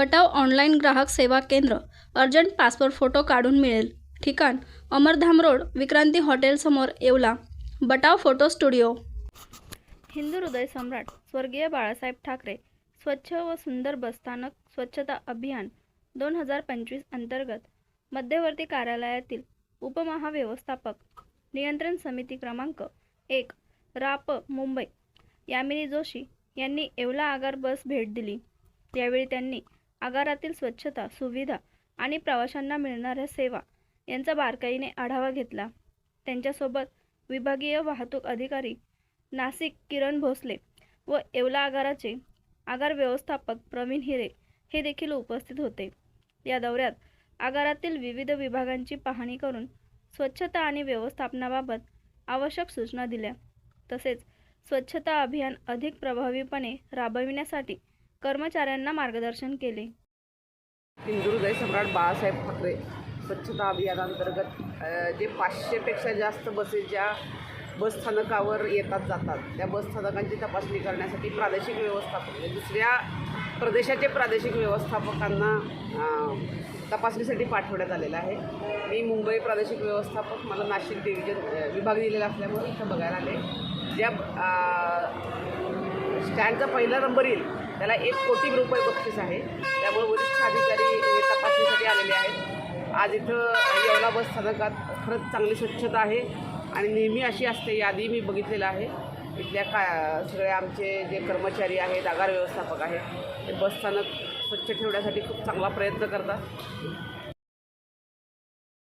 बटाव online ग्राहक सेवा केंद्र अर्जंट पासपोर्ट फोटो काढून मिळेल. ठिकाण अमरधाम रोड विक्रांती हॉटेलसमोर Yeola. Batav photo studio. Hindu हृदय सम्राट स्वर्गीय बाळासाहेब ठाकरे स्वच्छ व सुंदर बसस्थानक स्वच्छता अभियान दोन हजार पंचवीस अंतर्गत मध्यवर्ती कार्यालयातील उपमहाव्यवस्थापक नियंत्रण समिती क्रमांक एक राप मुंबई. यामिनी जोशी यांनी येवला आगार बस भेट दिली. यावेळी त्यांनी आगारातील स्वच्छता सुविधा आणि प्रवाशांना मिळणाऱ्या सेवा यांचा बारकाईने आढावा घेतला. त्यांच्यासोबत विभागीय वाहतूक अधिकारी नाशिक किरण भोसले व येवला आगाराचे आगार व्यवस्थापक प्रवीण हिरे हे देखील उपस्थित होते. या दौऱ्यात आगारातील विविध विभागांची पाहणी करून स्वच्छता आणि व्यवस्थापनाबाबत आवश्यक सूचना दिल्या. तसेच स्वच्छता अभियान अधिक प्रभावीपणे राबविण्यासाठी कर्मचाऱ्यांना मार्गदर्शन केले. हिंदू सम्राट बाळासाहेब ठाकरे स्वच्छता अभियानांतर्गत जे पाचशेपेक्षा जास्त बसेस ज्या बसस्थानकावर येतात जातात. त्या बसस्थानकांची तपासणी करण्यासाठी प्रादेशिक व्यवस्थापक म्हणजे दुसऱ्या प्रदेशाचे प्रादेशिक व्यवस्थापकांना तपासणीसाठी पाठवण्यात आलेलं आहे. मी मुंबई प्रादेशिक व्यवस्थापक मला नाशिक डिव्हिजन विभाग दिलेला असल्यामुळे इथं बघायला आले ज्या अ, पहिला नंबर येईल. त्याला एक कोटी रुपये बक्षीस आहे. त्यामुळे वरिष्ठ अधिकारी हे तपासणीसाठी आलेले आहेत. आज इथं येवला बस स्थानकात खरंच चांगली स्वच्छता आहे आणि नेहमी अशी असते यादी मी बघितलेलं आहे. इथल्या का सगळे आमचे जे कर्मचारी आहेत आगार व्यवस्थापक आहेत ते बसस्थानक स्वच्छ ठेवण्यासाठी खूप चांगला प्रयत्न करतात.